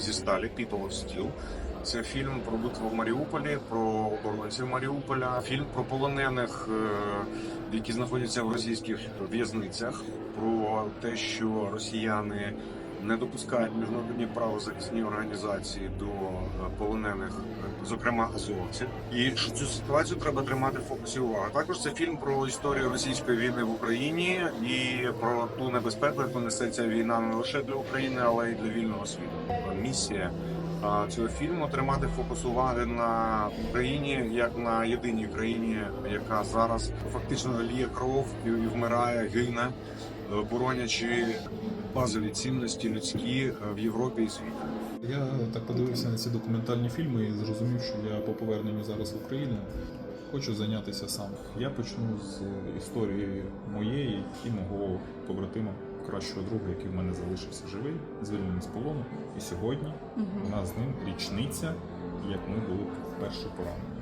зі People of Steel. Це фільм про битву в Маріуполі, про оборонців Маріуполя, фільм про полонених, е, які знаходяться в російських в'язницях, про те, що росіяни не допускають міжнародні правозахисні організації до е, полонених, е, зокрема азовців, і що цю ситуацію треба тримати в фокусі уваги. Також це фільм про історію російської війни в Україні і про ту небезпеку, яку несе ця війна не лише для України, але й для вільного світу. Місія цього фільму тримати фокус уваги на Україні як на єдиній країні, яка зараз фактично ліє кров і вмирає, гине, е, боронячи базові цінності людські е, в Європі і світі. Я так подивився на ці документальні фільми і зрозумів, що я по поверненню зараз в Україну хочу зайнятися сам. Я почну з історії моєї і мого побратима, кращого друга, який в мене залишився живий, звільнений з полону. І сьогодні у нас з ним річниця, як ми були вперше поранені.